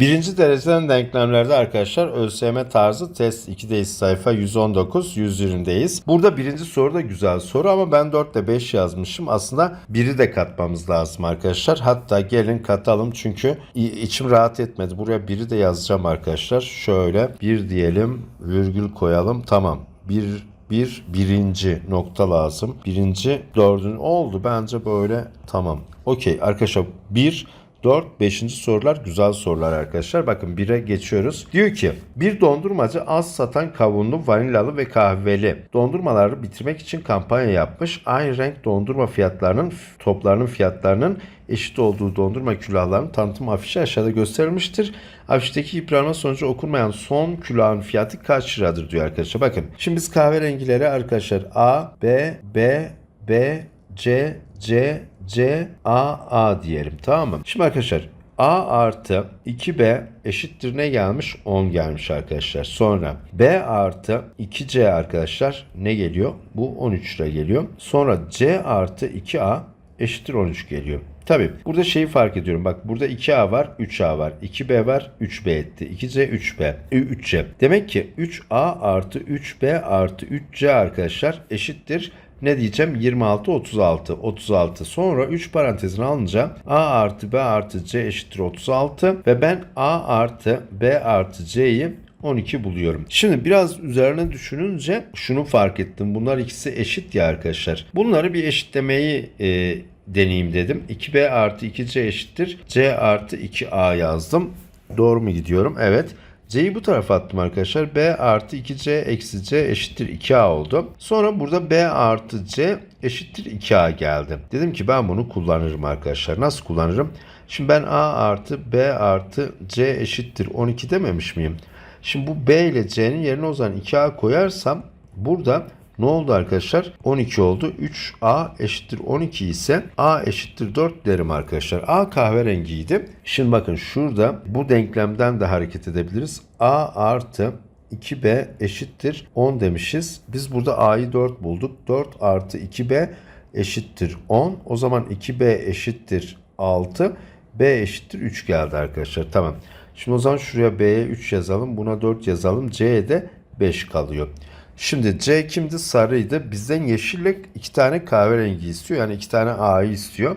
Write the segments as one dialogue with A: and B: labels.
A: Birinci dereceden denklemlerde arkadaşlar ÖSYM tarzı test 2'deyiz sayfa 119 120'deyiz. Burada birinci soru da güzel soru ama ben 4 ile 5 yazmışım. Aslında biri de katmamız lazım arkadaşlar. Hatta gelin katalım çünkü içim rahat etmedi. Buraya biri de yazacağım arkadaşlar. Şöyle bir diyelim virgül koyalım tamam. Bir bir birinci nokta lazım. Birinci dördün oldu bence böyle tamam. Okey arkadaşlar bir 4, 5. sorular güzel sorular arkadaşlar. Bakın 1'e geçiyoruz. Diyor ki bir dondurmacı az satan kavunlu, vanilyalı ve kahveli dondurmaları bitirmek için kampanya yapmış. Aynı renk dondurma fiyatlarının toplarının fiyatlarının eşit olduğu dondurma külahlarının tanıtım afişi aşağıda gösterilmiştir. Afişteki yıpranma sonucu okunmayan son külahın fiyatı kaç liradır diyor arkadaşlar. Bakın şimdi biz kahverengileri arkadaşlar A, B, B, B, C, C, C, A, A diyelim tamam mı? Şimdi arkadaşlar A artı 2B eşittir ne gelmiş? 10 gelmiş arkadaşlar. Sonra B artı 2C arkadaşlar ne geliyor? Bu 13 lira geliyor. Sonra C artı 2A eşittir 13 geliyor. Tabi burada şeyi fark ediyorum. Bak burada 2A var, 3A var. 2B var, 3B etti. 2C, 3B, e, 3C. Demek ki 3A artı 3B artı 3C arkadaşlar eşittir ne diyeceğim? 26, 36. 36. Sonra 3 parantezine alınca A artı B artı C eşittir 36. Ve ben A artı B artı C'yi 12 buluyorum. Şimdi biraz üzerine düşününce şunu fark ettim. Bunlar ikisi eşit ya arkadaşlar. Bunları bir eşitlemeyi e, deneyeyim dedim. 2B artı 2C eşittir. C artı 2A yazdım. Doğru mu gidiyorum? Evet. C'yi bu tarafa attım arkadaşlar. B artı 2C eksi C eşittir 2A oldu. Sonra burada B artı C eşittir 2A geldi. Dedim ki ben bunu kullanırım arkadaşlar. Nasıl kullanırım? Şimdi ben A artı B artı C eşittir 12 dememiş miyim? Şimdi bu B ile C'nin yerine o zaman 2A koyarsam burada ne oldu arkadaşlar? 12 oldu. 3A eşittir 12 ise A eşittir 4 derim arkadaşlar. A kahverengiydi. Şimdi bakın şurada bu denklemden de hareket edebiliriz. A artı 2B eşittir 10 demişiz. Biz burada A'yı 4 bulduk. 4 artı 2B eşittir 10. O zaman 2B eşittir 6. B eşittir 3 geldi arkadaşlar. Tamam. Şimdi o zaman şuraya B'ye 3 yazalım. Buna 4 yazalım. C'ye de 5 kalıyor. Şimdi C kimdi? Sarıydı. Bizden yeşille iki tane kahverengi istiyor. Yani iki tane A'yı istiyor.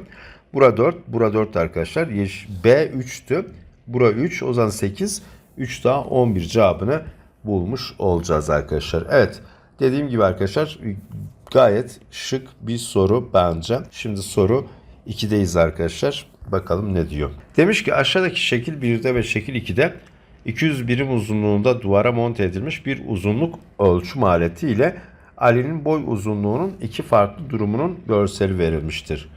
A: Bura 4. Bura 4 arkadaşlar. B 3'tü. Bura 3. O zaman 8. 3 daha 11 cevabını bulmuş olacağız arkadaşlar. Evet. Dediğim gibi arkadaşlar gayet şık bir soru bence. Şimdi soru 2'deyiz arkadaşlar. Bakalım ne diyor. Demiş ki aşağıdaki şekil 1'de ve şekil 2'de 200 birim uzunluğunda duvara monte edilmiş bir uzunluk ölçüm aleti ile Ali'nin boy uzunluğunun iki farklı durumunun görseli verilmiştir.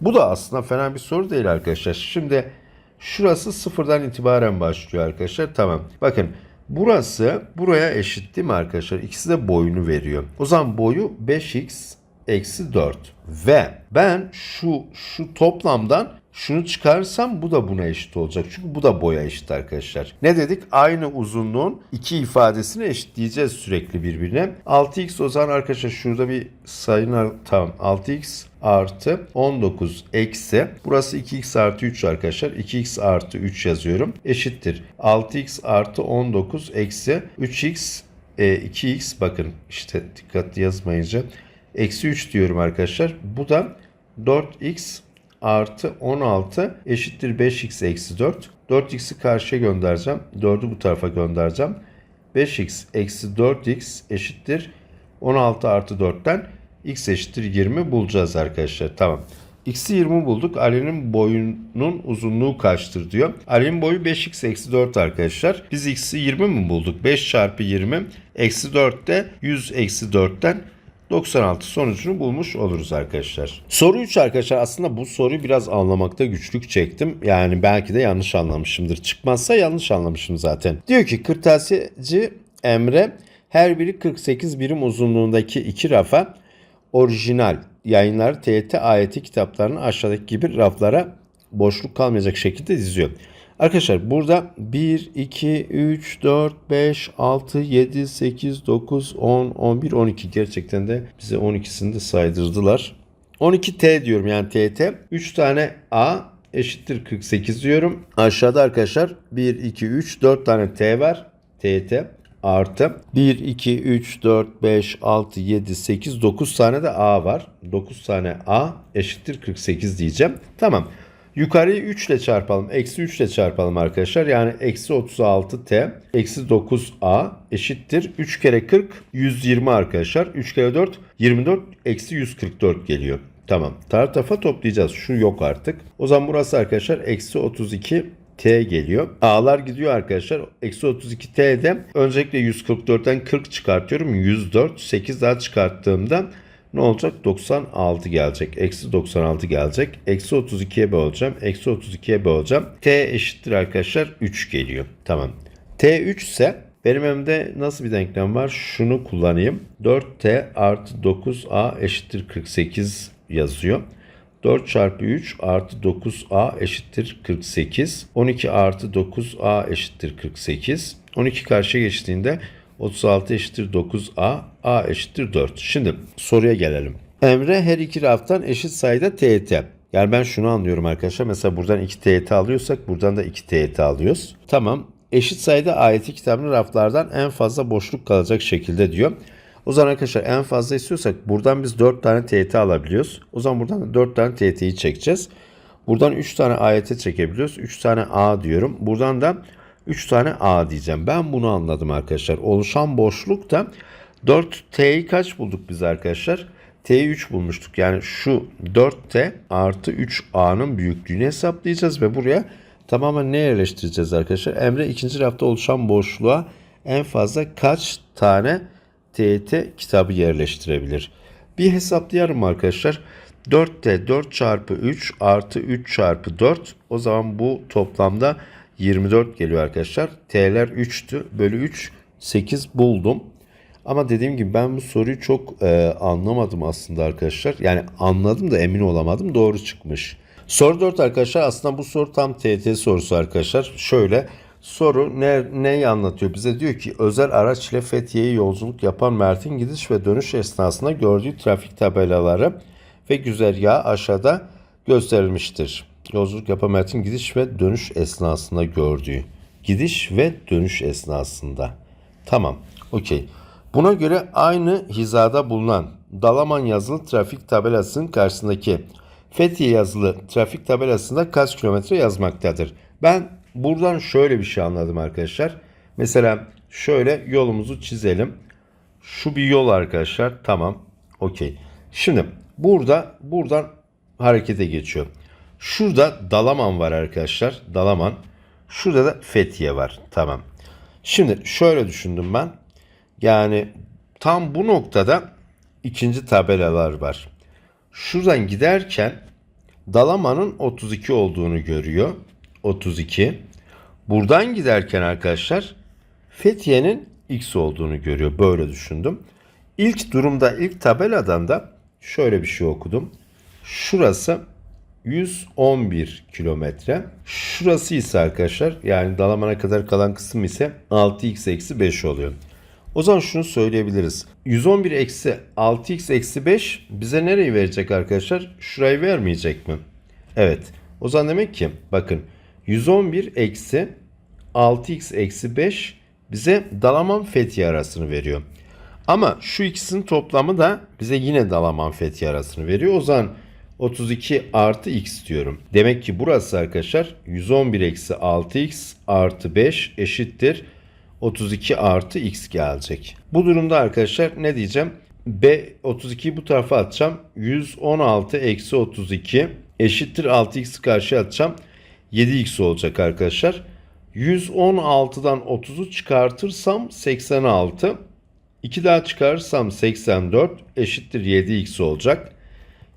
A: Bu da aslında fena bir soru değil arkadaşlar. Şimdi şurası sıfırdan itibaren başlıyor arkadaşlar. Tamam. Bakın burası buraya eşit değil mi arkadaşlar? İkisi de boyunu veriyor. O zaman boyu 5x eksi 4. Ve ben şu şu toplamdan şunu çıkarsam bu da buna eşit olacak. Çünkü bu da boya eşit arkadaşlar. Ne dedik? Aynı uzunluğun iki ifadesini eşitleyeceğiz sürekli birbirine. 6x o zaman arkadaşlar şurada bir sayın tamam 6x artı 19 eksi burası 2x artı 3 arkadaşlar 2x artı 3 yazıyorum eşittir 6x artı 19 eksi 3x e, 2x bakın işte dikkatli yazmayınca eksi 3 diyorum arkadaşlar bu da 4x artı 16 eşittir 5x eksi 4. 4x'i karşıya göndereceğim. 4'ü bu tarafa göndereceğim. 5x eksi 4x eşittir 16 artı 4'ten x eşittir 20 bulacağız arkadaşlar. Tamam. X'i 20 bulduk. Ali'nin boyunun uzunluğu kaçtır diyor. Ali'nin boyu 5x eksi 4 arkadaşlar. Biz x'i 20 mi bulduk? 5 çarpı 20 eksi 4 de 100 eksi 4'ten 96 sonucunu bulmuş oluruz arkadaşlar. Soru 3 arkadaşlar aslında bu soruyu biraz anlamakta güçlük çektim. Yani belki de yanlış anlamışımdır. Çıkmazsa yanlış anlamışım zaten. Diyor ki kırtasiyeci Emre her biri 48 birim uzunluğundaki iki rafa orijinal yayınlar TYT ayeti kitaplarını aşağıdaki gibi raflara boşluk kalmayacak şekilde diziyor. Arkadaşlar burada 1, 2, 3, 4, 5, 6, 7, 8, 9, 10, 11, 12 gerçekten de bize 12'sini de saydırdılar. 12T diyorum yani TT. 3 tane A, eşittir 48 diyorum. Aşağıda arkadaşlar 1, 2, 3, 4 tane t var. TT artı 1, 2, 3, 4, 5, 6, 7, 8, 9 tane de A var. 9 tane A eşittir 48 diyeceğim. Tamam. Yukarıyı 3 ile çarpalım. Eksi 3 ile çarpalım arkadaşlar. Yani eksi 36T eksi 9A eşittir. 3 kere 40 120 arkadaşlar. 3 kere 4 24 eksi 144 geliyor. Tamam. Taraf tarafa toplayacağız. Şu yok artık. O zaman burası arkadaşlar eksi 32 T geliyor. A'lar gidiyor arkadaşlar. Eksi 32 T'de öncelikle 144'ten 40 çıkartıyorum. 104. 8 daha çıkarttığımda ne olacak? 96 gelecek. Eksi 96 gelecek. Eksi 32'ye böleceğim. Eksi 32'ye böleceğim. T eşittir arkadaşlar 3 geliyor. Tamam. T 3 ise benim elimde nasıl bir denklem var? Şunu kullanayım. 4T artı 9A eşittir 48 yazıyor. 4 çarpı 3 artı 9a eşittir 48. 12 artı 9a eşittir 48. 12 karşıya geçtiğinde 36 eşittir 9a, a eşittir 4. Şimdi soruya gelelim. Emre her iki raftan eşit sayıda TET. Yani ben şunu anlıyorum arkadaşlar. Mesela buradan 2 TET alıyorsak buradan da 2 TET alıyoruz. Tamam. Eşit sayıda ayeti kitabının raflardan en fazla boşluk kalacak şekilde diyor. O zaman arkadaşlar en fazla istiyorsak buradan biz 4 tane TT alabiliyoruz. O zaman buradan da 4 tane TT'yi çekeceğiz. Buradan 3 tane AYT çekebiliyoruz. 3 tane A diyorum. Buradan da 3 tane A diyeceğim. Ben bunu anladım arkadaşlar. Oluşan boşlukta 4T'yi kaç bulduk biz arkadaşlar? T'yi 3 bulmuştuk. Yani şu 4T artı 3A'nın büyüklüğünü hesaplayacağız ve buraya tamamen ne yerleştireceğiz arkadaşlar? Emre ikinci rafta oluşan boşluğa en fazla kaç tane TET kitabı yerleştirebilir? Bir hesaplayalım arkadaşlar. 4T 4 çarpı 3 artı 3 çarpı 4 o zaman bu toplamda 24 geliyor arkadaşlar. T'ler 3'tü. Bölü 3 8 buldum. Ama dediğim gibi ben bu soruyu çok e, anlamadım aslında arkadaşlar. Yani anladım da emin olamadım. Doğru çıkmış. Soru 4 arkadaşlar aslında bu soru tam TET sorusu arkadaşlar. Şöyle soru ne, neyi anlatıyor bize? Diyor ki özel araç ile Fethiye'ye yolculuk yapan Mert'in gidiş ve dönüş esnasında gördüğü trafik tabelaları ve güzergahı aşağıda gösterilmiştir. Yolculuk yapan gidiş ve dönüş esnasında gördüğü. Gidiş ve dönüş esnasında. Tamam. Okey. Buna göre aynı hizada bulunan Dalaman yazılı trafik tabelasının karşısındaki Fethiye yazılı trafik tabelasında kaç kilometre yazmaktadır? Ben buradan şöyle bir şey anladım arkadaşlar. Mesela şöyle yolumuzu çizelim. Şu bir yol arkadaşlar. Tamam. Okey. Şimdi burada buradan harekete geçiyor. Şurada Dalaman var arkadaşlar. Dalaman. Şurada da Fethiye var. Tamam. Şimdi şöyle düşündüm ben. Yani tam bu noktada ikinci tabelalar var. Şuradan giderken Dalaman'ın 32 olduğunu görüyor. 32. Buradan giderken arkadaşlar Fethiye'nin X olduğunu görüyor. Böyle düşündüm. İlk durumda ilk tabeladan da şöyle bir şey okudum. Şurası 111 kilometre. Şurası ise arkadaşlar yani Dalaman'a kadar kalan kısım ise 6x eksi 5 oluyor. O zaman şunu söyleyebiliriz. 111 eksi 6x eksi 5 bize nereyi verecek arkadaşlar? Şurayı vermeyecek mi? Evet. O zaman demek ki bakın 111 eksi 6x eksi 5 bize Dalaman Fethiye arasını veriyor. Ama şu ikisinin toplamı da bize yine Dalaman Fethiye arasını veriyor. O zaman 32 artı x diyorum. Demek ki burası arkadaşlar 111 eksi 6x artı 5 eşittir 32 artı x gelecek. Bu durumda arkadaşlar ne diyeceğim? B 32'yi bu tarafa atacağım. 116 eksi 32 eşittir 6x'i karşıya atacağım. 7x olacak arkadaşlar. 116'dan 30'u çıkartırsam 86. 2 daha çıkarırsam 84 eşittir 7x olacak.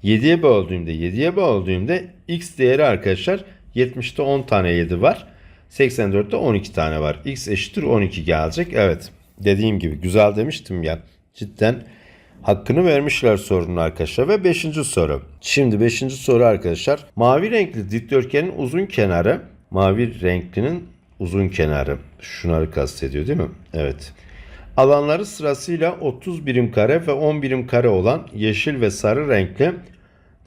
A: 7'ye böldüğümde 7'ye böldüğümde x değeri arkadaşlar 70'te 10 tane 7 var. 84'te 12 tane var. X eşittir 12 gelecek. Evet. Dediğim gibi güzel demiştim ya. Cidden hakkını vermişler sorunun arkadaşlar. Ve 5. soru. Şimdi 5. soru arkadaşlar. Mavi renkli dikdörtgenin uzun kenarı. Mavi renklinin uzun kenarı. Şunları kastediyor değil mi? Evet. Alanları sırasıyla 30 birim kare ve 10 birim kare olan yeşil ve sarı renkli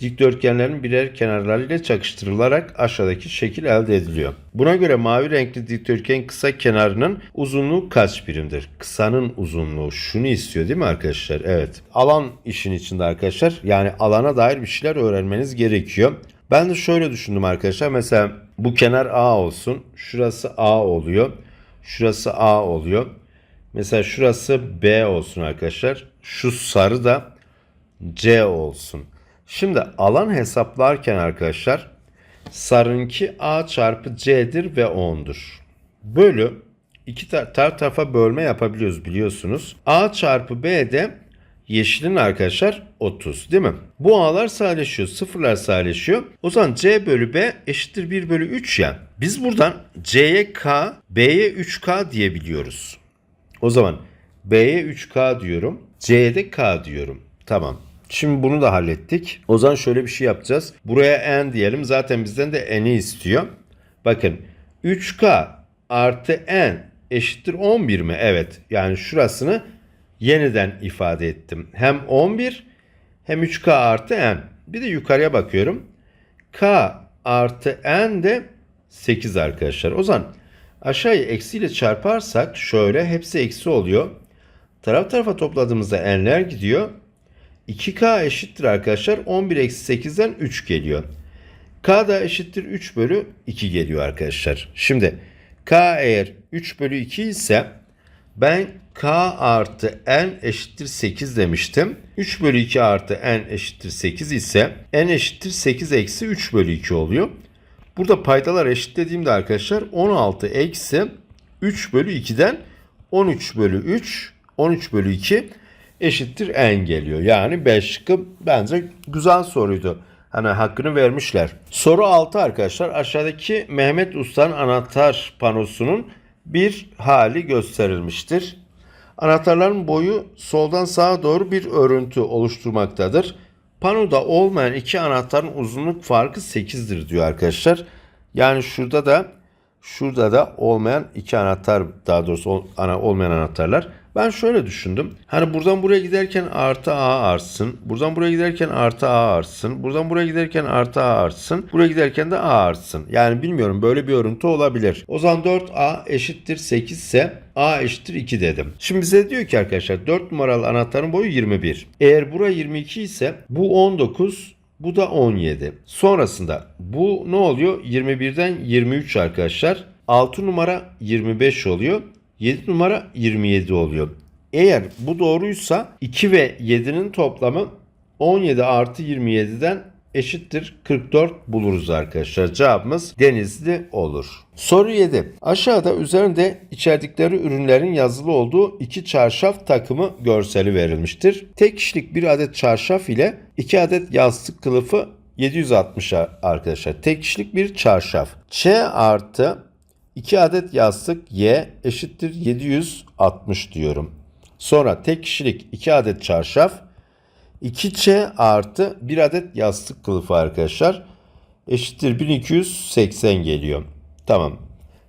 A: dikdörtgenlerin birer kenarlarıyla çakıştırılarak aşağıdaki şekil elde ediliyor. Buna göre mavi renkli dikdörtgen kısa kenarının uzunluğu kaç birimdir? Kısanın uzunluğu şunu istiyor değil mi arkadaşlar? Evet. Alan işin içinde arkadaşlar. Yani alana dair bir şeyler öğrenmeniz gerekiyor. Ben de şöyle düşündüm arkadaşlar. Mesela bu kenar A olsun. Şurası A oluyor. Şurası A oluyor. Mesela şurası B olsun arkadaşlar. Şu sarı da C olsun. Şimdi alan hesaplarken arkadaşlar sarınki A çarpı C'dir ve 10'dur. Bölü iki tar- tar tarafa bölme yapabiliyoruz biliyorsunuz. A çarpı B de yeşilin arkadaşlar 30 değil mi? Bu A'lar sadeleşiyor. Sıfırlar sadeleşiyor. O zaman C bölü B eşittir 1 bölü 3 ya. Biz buradan C'ye K, B'ye 3K diyebiliyoruz. O zaman B'ye 3K diyorum. C'ye de K diyorum. Tamam. Şimdi bunu da hallettik. O zaman şöyle bir şey yapacağız. Buraya N diyelim. Zaten bizden de N'i istiyor. Bakın 3K artı N eşittir 11 mi? Evet. Yani şurasını yeniden ifade ettim. Hem 11 hem 3K artı N. Bir de yukarıya bakıyorum. K artı N de 8 arkadaşlar. O zaman aşağıyı eksiyle çarparsak şöyle hepsi eksi oluyor. Taraf tarafa topladığımızda n'ler gidiyor. 2k eşittir arkadaşlar. 11 eksi 8'den 3 geliyor. k da eşittir 3 bölü 2 geliyor arkadaşlar. Şimdi k eğer 3 bölü 2 ise ben k artı n eşittir 8 demiştim. 3 bölü 2 artı n eşittir 8 ise n eşittir 8 eksi 3 bölü 2 oluyor. Burada paydalar eşitlediğimde arkadaşlar 16 eksi 3 bölü 2'den 13 bölü 3 13 bölü 2 eşittir n geliyor. Yani 5 şıkkı bence güzel soruydu. Hani hakkını vermişler. Soru 6 arkadaşlar. Aşağıdaki Mehmet Usta'nın anahtar panosunun bir hali gösterilmiştir. Anahtarların boyu soldan sağa doğru bir örüntü oluşturmaktadır. Panoda olmayan iki anahtarın uzunluk farkı 8'dir diyor arkadaşlar. Yani şurada da şurada da olmayan iki anahtar daha doğrusu ana olmayan anahtarlar. Ben şöyle düşündüm. Hani buradan buraya giderken artı A artsın. Buradan buraya giderken artı A artsın. Buradan buraya giderken artı A artsın. Buraya giderken de A artsın. Yani bilmiyorum böyle bir örüntü olabilir. O zaman 4A eşittir 8 ise A eşittir 2 dedim. Şimdi bize diyor ki arkadaşlar 4 numaralı anahtarın boyu 21. Eğer bura 22 ise bu 19 bu da 17. Sonrasında bu ne oluyor? 21'den 23 arkadaşlar. 6 numara 25 oluyor. 7 numara 27 oluyor. Eğer bu doğruysa 2 ve 7'nin toplamı 17 artı 27'den eşittir 44 buluruz arkadaşlar. Cevabımız denizli olur. Soru 7. Aşağıda üzerinde içerdikleri ürünlerin yazılı olduğu iki çarşaf takımı görseli verilmiştir. Tek kişilik bir adet çarşaf ile iki adet yastık kılıfı 760 arkadaşlar. Tek kişilik bir çarşaf. Ç artı 2 adet yastık Y eşittir 760 diyorum. Sonra tek kişilik 2 adet çarşaf 2Ç artı 1 adet yastık kılıfı arkadaşlar eşittir 1280 geliyor. Tamam.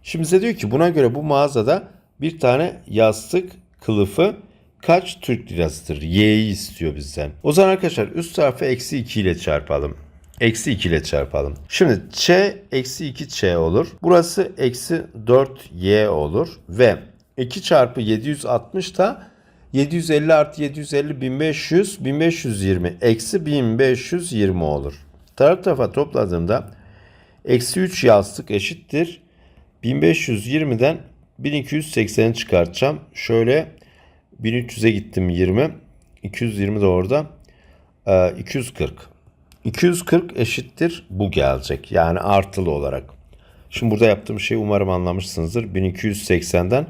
A: Şimdi size diyor ki buna göre bu mağazada bir tane yastık kılıfı kaç Türk lirasıdır? Y'yi istiyor bizden. O zaman arkadaşlar üst tarafı eksi 2 ile çarpalım. Eksi 2 ile çarpalım. Şimdi Ç eksi 2Ç olur. Burası eksi 4Y olur. Ve 2 çarpı 760 da 750 artı 750 1500 1520 eksi 1520 olur. Taraf tarafa topladığımda eksi 3 yastık eşittir. 1520'den 1280 çıkartacağım. Şöyle 1300'e gittim 20. 220 de orada. Ee, 240. 240 eşittir bu gelecek. Yani artılı olarak. Şimdi burada yaptığım şeyi umarım anlamışsınızdır. 1280'den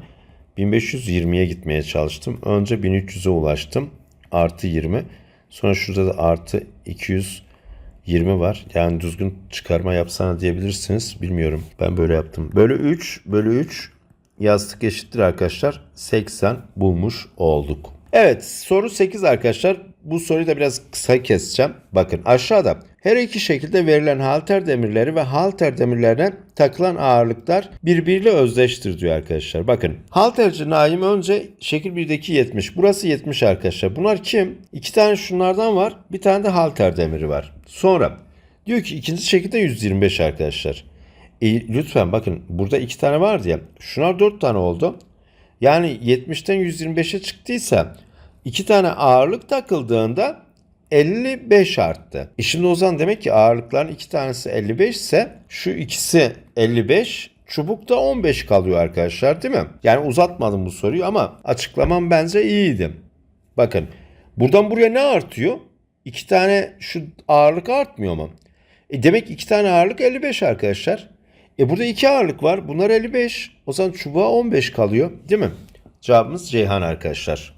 A: 1520'ye gitmeye çalıştım. Önce 1300'e ulaştım. Artı 20. Sonra şurada da artı 220 var. Yani düzgün çıkarma yapsana diyebilirsiniz. Bilmiyorum. Ben böyle yaptım. Bölü 3 bölü 3 yastık eşittir arkadaşlar. 80 bulmuş olduk. Evet soru 8 arkadaşlar. Bu soruyu da biraz kısa keseceğim. Bakın aşağıda Her iki şekilde verilen halter demirleri ve halter demirlerine takılan ağırlıklar birbiriyle özdeştir diyor arkadaşlar. Bakın halterci Naim önce şekil 1'deki 70. Burası 70 arkadaşlar. Bunlar kim? İki tane şunlardan var. Bir tane de halter demiri var. Sonra diyor ki ikinci şekilde 125 arkadaşlar. E, lütfen bakın burada iki tane vardı ya. Şunlar dört tane oldu. Yani 70'ten 125'e çıktıysa iki tane ağırlık takıldığında 55 arttı. E şimdi o zaman demek ki ağırlıkların iki tanesi 55 ise şu ikisi 55 çubuk da 15 kalıyor arkadaşlar değil mi? Yani uzatmadım bu soruyu ama açıklamam bence iyiydi. Bakın buradan buraya ne artıyor? İki tane şu ağırlık artmıyor mu? E demek iki tane ağırlık 55 arkadaşlar. E burada iki ağırlık var. Bunlar 55. O zaman çubuğa 15 kalıyor değil mi? Cevabımız Ceyhan arkadaşlar.